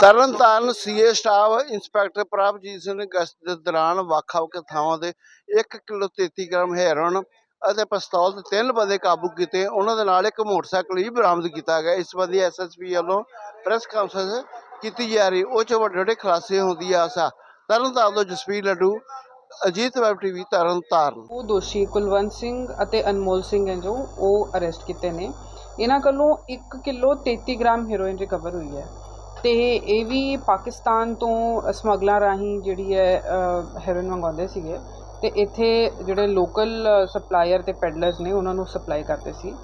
Tarn Taran CIA staff inspector Prabhjeet Singh ਨੇ ਗਸ਼ਤ ਦੇ ਦੌਰਾਨ ਵੱਖ-ਵੱਖ ਥਾਵਾਂ ਦੇ 1 ਕਿਲੋ 33 ਗ੍ਰਾਮ ਹੈਰੋਨ ਅਤੇ ਪਿਸਤੌਲ ਤੇ ਤਿੰਨ ਬੰਦੇ ਕਾਬੂ ਕੀਤੇ। ਉਹਨਾਂ ਦੇ ਨਾਲ ਇੱਕ ਮੋਟਰਸਾਈਕਲ ਵੀ ਬਰਾਮਦ ਕੀਤਾ ਗਿਆ। ਇਸ ਸੰਬੰਧੀ ਐਸਐਸਪੀ ਵੱਲੋਂ ਪ੍ਰੈਸ ਕਾਨਫਰੰਸ ਕੀਤੀ ਜਾ ਰਹੀ। ਉਹ 'ਚ ਵੱਡੇ ਵੱਡੇ ਖੁਲਾਸੇ ਹੋਣ ਦੀ ਆਸ। ਤਰਨਤਾਰਨ ਤੋਂ ਜਸਵੀਰ ਲੱਡੂ, ਅਜੀਤ ਵੈਬ ਟੀਵੀ ਤਰਨਤਾਰਨ। ਉਹ ਦੋਸ਼ੀ ਕੁਲਵੰਤ ਸਿੰਘ ਅਤੇ ਅਨਮੋਲ ਸਿੰਘ ਹੈ ਜੋ ਉਹ ਅਰੈਸਟ ਕੀਤੇ ਨੇ। ਇਹਨਾਂ ਕੋਲੋਂ 1 ਕਿਲੋ 33 ਗ੍ਰਾਮ ਹੈਰੋਇਨ ਰਿਕਵਰ ਹੋਈ ਹੈ। ਅਤੇ ਇਹ ਵੀ ਪਾਕਿਸਤਾਨ ਤੋਂ ਸਮਗਲਰ ਰਾਹੀਂ ਜਿਹੜੀ ਹੈ ਹੈਰੋਇਨ ਮੰਗਵਾਉਂਦੇ ਸੀਗੇ। ਅਤੇ ਇੱਥੇ ਜਿਹੜੇ ਲੋਕਲ ਸਪਲਾਇਰ ਅਤੇ ਪੈਡਲਰਸ ਨੇ, ਉਹਨਾਂ ਨੂੰ ਸਪਲਾਈ ਕਰਦੇ ਸੀ।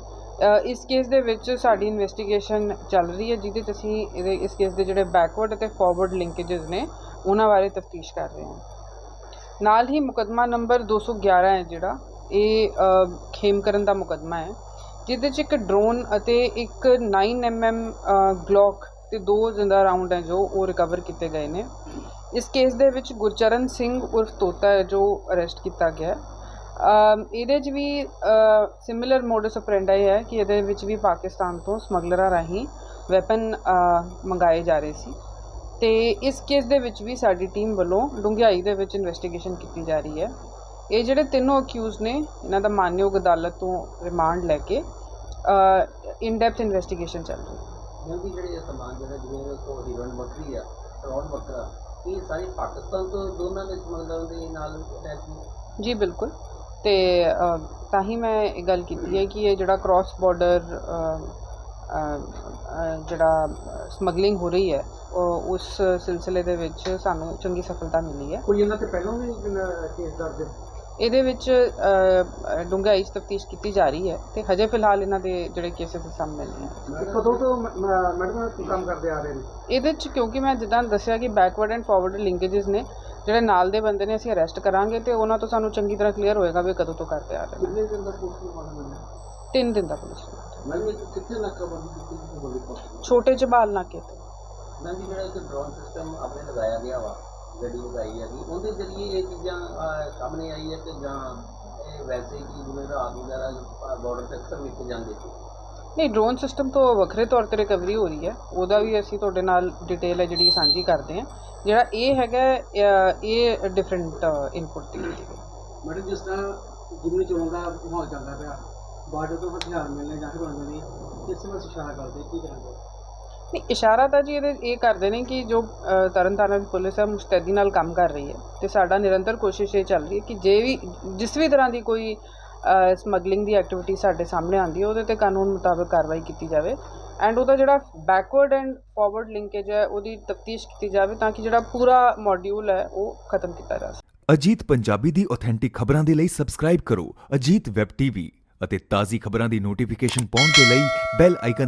ਇਸ ਕੇਸ ਦੇ ਵਿੱਚ ਸਾਡੀ ਇਨਵੈਸਟੀਗੇਸ਼ਨ ਚੱਲ ਰਹੀ ਹੈ, ਜਿਹਦੇ 'ਚ ਅਸੀਂ ਇਹਦੇ, ਇਸ ਕੇਸ ਦੇ ਜਿਹੜੇ ਬੈਕਵਰਡ ਅਤੇ ਫਾਰਵਰਡ ਲਿੰਕੇजेस ਨੇ, ਉਹਨਾਂ ਬਾਰੇ ਤਫਤੀਸ਼ ਕਰ ਰਹੇ ਹਾਂ। ਨਾਲ ਹੀ ਮੁਕੱਦਮਾ ਨੰਬਰ 211 ਹੈ ਜਿਹੜਾ, ਇਹ ਖੇਮਕਰਨ ਦਾ ਮੁਕੱਦਮਾ ਹੈ, ਜਿਹਦੇ 'ਚ ਇੱਕ ਡਰੋਨ ਅਤੇ ਇੱਕ 9mm ਗਲੌਕ ਤੇ ਦੋ ਜ਼ਿੰਦਾ ਰਾਉਂਡ ਹੈ ਜੋ ਉਹ ਰਿਕਵਰ ਕੀਤੇ ਗਏ ਨੇ। ਇਸ ਕੇਸ ਦੇ ਵਿੱਚ ਗੁਰਚਰਨ ਸਿੰਘ ਉਰਫ ਤੋਤਾ ਹੈ ਜੋ ਅਰੈਸਟ ਕੀਤਾ ਗਿਆ ਹੈ। ਇਹਦੇ 'ਚ ਵੀ ਸਿਮਿਲਰ ਮੋਡਸ ਆਪਰੈਂਡਾਈ ਹੈ ਕਿ ਇਹਦੇ ਵਿੱਚ ਵੀ ਪਾਕਿਸਤਾਨ ਤੋਂ ਸਮਗਲਰਾਂ ਰਾਹੀਂ ਵੈਪਨ ਮੰਗਾਏ ਜਾ ਰਹੇ ਸੀ। ਤੇ ਇਸ ਕੇਸ ਦੇ ਵਿੱਚ ਵੀ ਸਾਡੀ ਟੀਮ ਵੱਲੋਂ ਡੂੰਘਾਈ ਦੇ ਵਿੱਚ ਇਨਵੈਸਟੀਗੇਸ਼ਨ ਕੀਤੀ ਜਾ ਰਹੀ ਹੈ। ਇਹ ਜਿਹੜੇ ਤਿੰਨੋਂ ਅਕਿਊਜ਼ ਨੇ, ਇਹਨਾਂ ਦਾ ਮਾਨਯੋਗ ਅਦਾਲਤ ਤੋਂ ਰਿਮਾਂਡ ਲੈ ਕੇ ਇਨ ਡੈਪਥ ਇਨਵੈਸਟੀਗੇਸ਼ਨ ਚੱਲ ਰਹੀ ਹੈ। ਕਿਉਂਕਿ ਜਿਹੜੇ ਇਹ ਸਮਾਨ ਜਿਹੜਾ ਜਿਵੇਂ ਕੋ ਹੀਰੋਇਨ ਬੱਕਰੀ ਆ ਰੌਣ ਬੱਕਰਾ ਇਹ ਸਾਰੀ ਪਾਕਿਸਤਾਨ ਤੋਂ ਦੋਨਾਂ ਦੇ ਸਮਗਲਰਾਂ ਦੇ ਨਾਲ ਅਟੈਚ ਨੇ। ਜੀ ਬਿਲਕੁਲ। ਤੇ ਤਾਂ ਹੀ ਮੈਂ ਇਹ ਗੱਲ ਕੀਤੀ ਹੈ ਕਿ ਇਹ ਜਿਹੜਾ ਕ੍ਰਾਸ ਬਾਰਡਰ ਜਿਹੜਾ ਸਮਗਲਿੰਗ ਹੋ ਰਹੀ ਹੈ ਉਹ ਉਸ ਸਿਲਸਿਲੇ ਦੇ ਵਿੱਚ ਸਾਨੂੰ ਚੰਗੀ ਸਫਲਤਾ ਮਿਲੀ ਹੈ। ਕੋਈ ਇਹਨਾਂ ਤੇ ਪਹਿਲਾਂ ਵੀ ਕੇਸ ਦਰਜ ਇਹਦੇ ਵਿੱਚ ਡੂੰਘਾਈ 'ਚ ਤਫਤੀਸ਼ ਕੀਤੀ ਜਾ ਰਹੀ ਹੈ ਤੇ ਹਜੇ ਫਿਲਹਾਲ ਇਹਨਾਂ ਦੇ ਜਿਹੜੇ ਕੇਸਿਸ ਸਾਹਮਣੇ ਹੈ। ਕਦੋਂ ਤੋਂ ਮੈਡਮ ਕੰਮ ਕਰਦੇ ਆ ਰਹੇ ਨੇ? ਇਹਦੇ 'ਚ ਕਿਉਂਕਿ ਮੈਂ ਜਿੱਦਾਂ ਦੱਸਿਆ ਕਿ ਬੈਕਵਰਡ ਐਂਡ ਫਾਰਵਰਡ ਲਿੰਕੇजेस ਨੇ ਜਿਹੜੇ ਨਾਲ ਦੇ ਬੰਦੇ ਨੇ ਅਸੀਂ ਅਰੈਸਟ ਕਰਾਂਗੇ ਤੇ ਉਹਨਾਂ ਤੋਂ ਸਾਨੂੰ ਚੰਗੀ ਤਰ੍ਹਾਂ ਕਲੀਅਰ ਹੋਏਗਾ ਵੀ ਕਦੋਂ ਤੋਂ ਕਰਦੇ ਆ ਰਹੇ ਨੇ। ਕਿੰਨੇ ਦਿਨ ਦਾ ਪੁਲਿਸ ਨੂੰ ਮਾਲੂਮ ਮਿਲਿਆ ਤਿੰਨ ਦਿਨ ਦਾ ਪੁਲਿਸ ਰਿਮਾਂਡ। ਕਿੱਥੇ ਨਾਕਾਬੰਦੀ ਕੀਤੀ ਛੋਟੇ ਜਬਾਲ ਨਾਕੇ ਤੇ। ਮੈਂ ਜਿਹੜਾ ਇੱਕ ਡਰੋਨ ਸਿਸਟਮ ਆਪਣੇ ਲਗਾਇਆ ਗਿਆ ਵਾ ਗੱਡੀ ਲਗਾਈ ਹੈਗੀ ਉਹਦੇ ਜ਼ਰੀਏ ਇਹ ਚੀਜ਼ਾਂ ਸਾਹਮਣੇ ਆਈ ਹੈ ਕਿ ਜਾਂ ਇਹ ਵੈਸੇ ਹੀ ਜਿਵੇਂ ਰਾਤ ਵਗੈਰਾ ਬਾਰਡਰ ਤੇ ਅਕਸਰ ਵੇਖੇ ਜਾਂਦੇ ਸੀ। ਨਹੀਂ ਡਰੋਨ ਸਿਸਟਮ ਤੋਂ ਵੱਖਰੇ ਤੌਰ ਤੇ ਰਿਕਵਰੀ ਹੋ ਰਹੀ ਹੈ। ਉਹਦਾ ਵੀ ਅਸੀਂ ਤੁਹਾਡੇ ਨਾਲ ਡਿਟੇਲ ਹੈ ਜਿਹੜੀ ਸਾਂਝੀ ਕਰਦੇ ਹਾਂ। ਜਿਹੜਾ ਇਹ ਹੈਗਾ ਇਹ ਡਿਫਰੈਂਟ ਇਨਪੁਟ ਦੀ ਮੈਡਮ ਜਿਸ ਤਰ੍ਹਾਂ ਜਿੰਨੀ ਚੋਣ ਦਾ ਮਾਹੌਲ ਚੱਲਦਾ ਪਿਆ ਬਾਰਡਰ ਤੋਂ ਹਥਿਆਰ ਮਿਲਣੇ ਜਾਂ ਫਿਰ ਮਿਲਣੇ ਕਿਸ ਤਰ੍ਹਾਂ ਇਸ਼ਾਰਾ ਕਰਦੇ ਕੀ ਕਹਿੰਦੇ ਨਹੀਂ ਇਸ਼ਾਰਾ ਤਾਂ ਜੀ ਇਹਦੇ ਇਹ ਕਰਦੇ ਨੇ ਕਿ ਜੋ ਅ, ਤਰਨਤਾਰਨ ਦੀ ਪੁਲਿਸ ਹੈ ਮੁਸਤੈਦੀ ਨਾਲ ਕੰਮ ਕਰ ਰਹੀ ਹੈ ਤੇ ਸਾਡਾ ਨਿਰੰਤਰ ਕੋਸ਼ਿਸ਼ ਇਹ ਚੱਲ ਰਹੀ ਹੈ ਕਿ ਜੇ ਵੀ ਜਿਸ ਵੀ ਤਰ੍ਹਾਂ ਦੀ ਕੋਈ ਸਮਗਲਿੰਗ ਦੀ ਐਕਟੀਵਿਟੀ ਸਾਡੇ ਸਾਹਮਣੇ ਆਉਂਦੀ ਹੈ ਉਹਦੇ ਤੇ ਕਾਨੂੰਨ ਮੁਤਾਬਕ ਕਾਰਵਾਈ ਕੀਤੀ ਜਾਵੇ ਐਂਡ ਉਹਦਾ ਜਿਹੜਾ ਬੈਕਵਰਡ ਐਂਡ ਫਾਰਵਰਡ ਲਿੰਕੇਜ ਹੈ ਉਹਦੀ ਤਫਤੀਸ਼ ਕੀਤੀ ਜਾਵੇ ਤਾਂ ਕਿ ਜਿਹੜਾ ਪੂਰਾ ਮੋਡਿਊਲ ਹੈ ਉਹ ਖਤਮ ਕੀਤਾ ਜਾ ਸਕੇ। ਅਜੀਤ ਪੰਜਾਬੀ ਦੀ ਆਥੈਂਟਿਕ ਖਬਰਾਂ ਦੇ ਲਈ ਸਬਸਕ੍ਰਾਈਬ ਕਰੋ ਅਜੀਤ ਵੈਬ ਟੀਵੀ ਅਤੇ ਤਾਜ਼ੀ ਖਬਰਾਂ ਦੀ ਨੋਟੀਫਿਕੇਸ਼ਨ ਪਾਉਣ ਦੇ ਲਈ ਬੈਲ ਆਈਕਨ